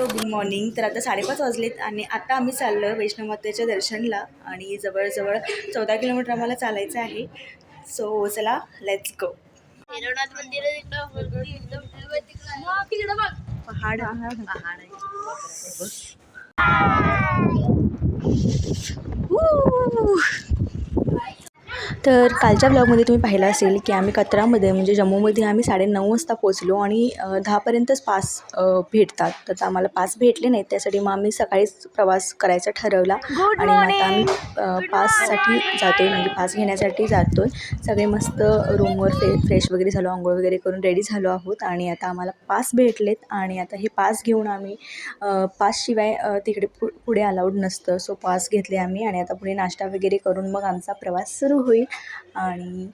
Hello good morning तर आता साडेपाच वाजलेत आणि आता आम्ही चाललो आहे वैष्णवमातेच्या दर्शनला आणि जवळजवळ चौदा किलोमीटर आम्हाला चालायचं आहे. सो चला लेट्स गो मंदिर पहाड पहाड आहे. तर कालच्या ब्लॉगमध्ये तुम्ही पाहिलं असेल की आम्ही कचरामध्ये म्हणजे जम्मूमध्ये आम्ही साडेनऊ वाजता पोचलो आणि दहापर्यंतच पास भेटतात. तर आम्हाला पास भेटले नाहीत. त्यासाठी मग आम्ही सकाळीच प्रवास करायचा ठरवला. आणि मग आता आम्ही पाससाठी जातो आहे म्हणजे पास घेण्यासाठी जातो आहे सगळे मस्त रूमवर फ्रे फ्रेश वगैरे झालो. आंघोळ वगैरे करून रेडी झालो आहोत. आणि आता आम्हाला पास भेटलेत. आणि आता हे पास घेऊन आम्ही पासशिवाय तिकडे पु पुढे अलाउड नसतं. सो पास घेतले आम्ही. आणि आता पुढे नाश्ता वगैरे करून मग आमचा प्रवास सुरू होईल. आणि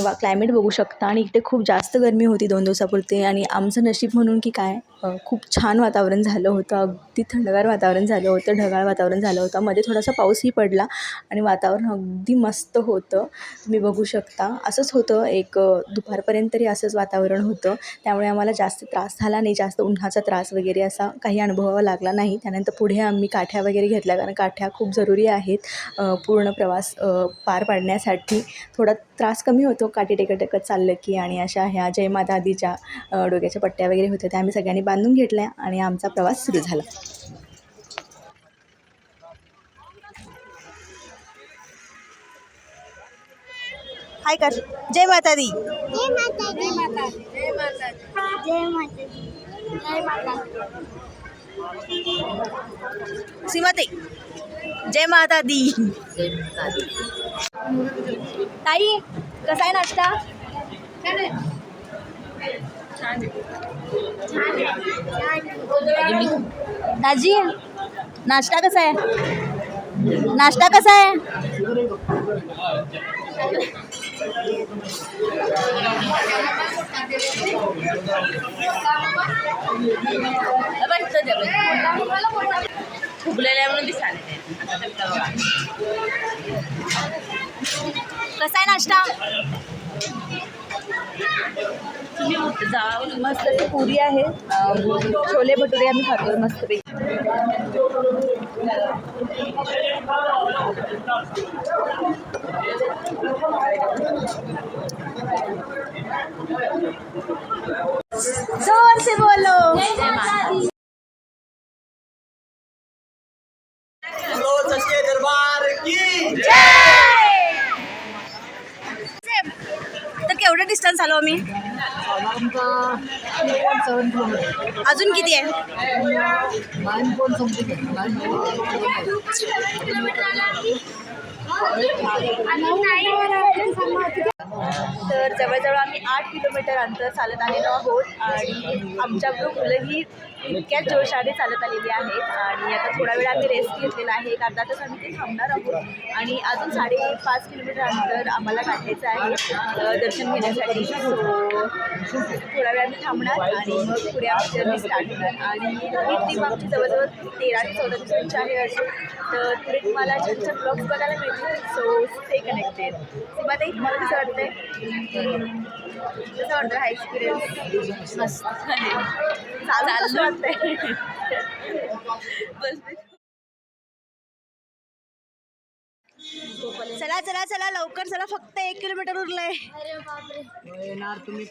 वा क्लायमेट बघू शकता. आणि इकडे खूप जास्त गरमी होती दोन दिवसापुरते. आणि आमचं नशीब म्हणून की काय खूप छान वातावरण झालं होतं. अगदी थंडगार वातावरण झालं होतं ढगाळ वातावरण झालं होतं. मध्ये थोडासा पाऊसही पडला आणि वातावरण अगदी मस्त होतं. तुम्ही बघू शकता. असंच होतं. एक दुपारपर्यंत तरी असंच वातावरण होतं. त्यामुळे आम्हाला जास्त त्रास झाला नाही. जास्त उन्हाचा त्रास वगैरे असा काही अनुभवावा लागला नाही. त्यानंतर पुढे आम्ही काठ्या वगैरे घेतल्या. कारण काठ्या खूप जरुरी आहेत पूर्ण प्रवास पार पाडण्यासाठी. थोडा त्रास कमी होतो काठी टेकत टेकत चाललं की आणि अशा ह्या जय माता डोक्याच्या पट्ट्या वगैरे होत्या त्या आम्ही सगळ्यांनी बांधून घेतल्या आणि आमचा प्रवास सुरू झाला. हाय कर जय माता दी. जय माता जय माता जय माता जय माता जय माता सीमाते जय माता दी. ताई कसा आहे नाश्ता? दाजी नाश्ता कसा आहे? नाश्ता कसा आहे? फुगलेल्या म्हणून दिसाले कसा आहे नाश्ता? मस्त पुरी आहे. छोले भटुरे आम्ही खातो मस्तपैकी. जोर तर केवढं डिस्टन्स आलो आम्ही? अजून किती आहे? तर जवळजवळ आम्ही आठ किलोमीटर अंतर चालत आलेलो आहोत आणि आमच्याकडून मुलंही इतक्याच जोशाने चालत आलेली आहेत. आणि आता थोडा वेळ आम्ही रेस्ट घेतलेला आहे एक अर्धा तास आम्ही ते थांबणार आहोत. आणि अजून साडेपाच किलोमीटर अंतर आम्हाला गाठायचं आहे दर्शन घेण्यासाठी. सो थोडा वेळ आम्ही थांबणार आणि मग पुढे आमची जर्नी स्टार्ट होणार. आणि ही ट्रीप आमची जवळजवळ तेरा ते चौदा दिवसांची आहे अजून. तर पुढे तुम्हाला छान छान ब्लॉग्स बघायला मिळतील. सो स्टे कनेक्टेड सीमाताई तुम्हाला कसं वाटतंय कसं वाटतं हा एक्सपिरियन्स मस्त. चालू चला. चला चला लवकर चला फक्त एक किलोमीटर उरलंय. येणार तुम्ही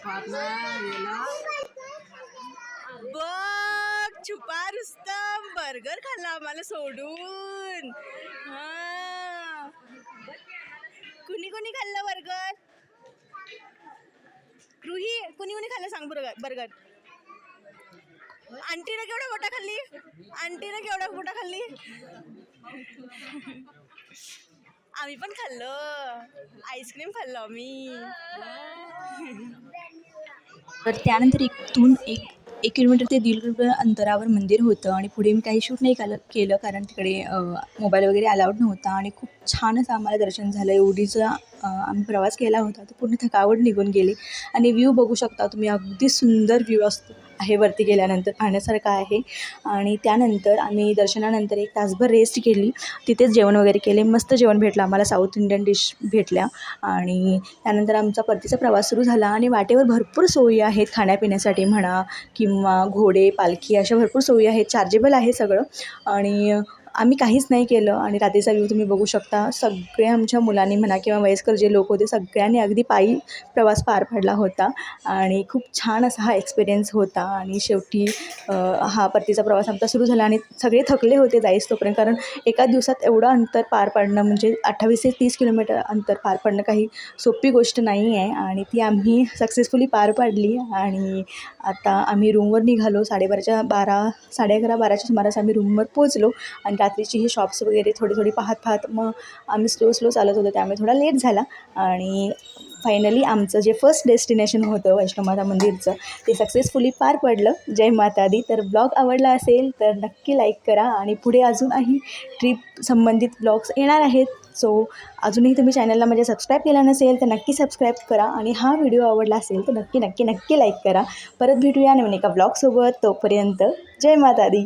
बघ छुपा रुस्तम बर्गर खाल्ला आम्हाला सोडून. हा. कुणी कुणी खाल्लं बर्गर? रुही कुणी कुणी खाल्लं सांग बर्गर बर्गर? आंटीनं केवढ्या गोटा खाल्ली? आंटीनं केवढ्या गोटा खाल्ली? आम्ही पण खाल्लो. आईस्क्रीम खाल्लो आम्ही. तर त्यानंतर इथून एक एक किलोमीटर ते दीड किलोमीटर अंतरावर मंदिर होतं आणि पुढे मी काही शूट नाही केलं केलं कारण तिकडे मोबाईल वगैरे अलाउड नव्हता आणि खूप छानच आम्हाला दर्शन झालं. एवढीचा आम्ही प्रवास केला होता. तर पूर्ण थकावट निघून गेली. आणि व्ह्यू बघू शकता तुम्ही. अगदी सुंदर व्ह्यू असतो. आहे वरती गेल्यानंतर पाहण्यासारखं आहे. आणि त्यानंतर आम्ही दर्शनानंतर एक तासभर रेस्ट केली. तिथेच जेवण वगैरे केले. मस्त जेवण भेटलं आम्हाला. साऊथ इंडियन डिश भेटल्या. आणि त्यानंतर आमचा परतीचा प्रवास सुरू झाला. आणि वाटेवर भरपूर सोयी आहेत खाण्यापिण्यासाठी म्हणा किंवा घोडे पालखी अशा भरपूर सोयी आहेत. चार्जेबल आहे सगळं. आणि आम्ही काहीच नाही केलं आणि रात्रीचा व्ह्यू तुम्ही बघू शकता. सगळे आमच्या मुलांनी म्हणा किंवा वयस्कर जे लोक होते सगळ्यांनी अगदी पायी प्रवास पार पडला होता. आणि खूप छान असा हा एक्सपिरियन्स होता. आणि शेवटी हा परतीचा प्रवास आमचा सुरू झाला आणि सगळे थकले होते जाईस तोपर्यंत. कारण एका दिवसात एवढं अंतर पार पाडणं म्हणजे अठ्ठावीस ते तीस किलोमीटर अंतर पार पाडणं काही सोपी गोष्ट नाही आहे आणि ती आम्ही सक्सेसफुली पार पाडली. आणि आता आम्ही रूमवर निघालो. साडेबाराच्या बारा साडे अकरा बाराच्या सुमारास आम्ही रूमवर पोचलो आणि रात्रीची ही शॉप्स वगैरे थोडी थोडी पाहत पाहत मग आम्ही स्लो स्लो चालत होतो. त्यामुळे थोडा लेट झाला. आणि फायनली आमचं जे फर्स्ट डेस्टिनेशन होतं वैष्णवमाता मंदिरचं ते सक्सेसफुली पार पडलं. जय माता दी तर ब्लॉग आवडला असेल तर नक्की लाईक करा. आणि पुढे अजूनही ट्रिप संबंधित ब्लॉग्स येणार आहेत. सो अजूनही तुम्ही चॅनलला म्हणजे सबस्क्राईब केला नसेल तर नक्की सबस्क्राईब करा. आणि हा व्हिडिओ आवडला असेल तर नक्की नक्की नक्की लाईक करा. परत भेटूया नवीन एका ब्लॉगसोबत तोपर्यंत जय माता दी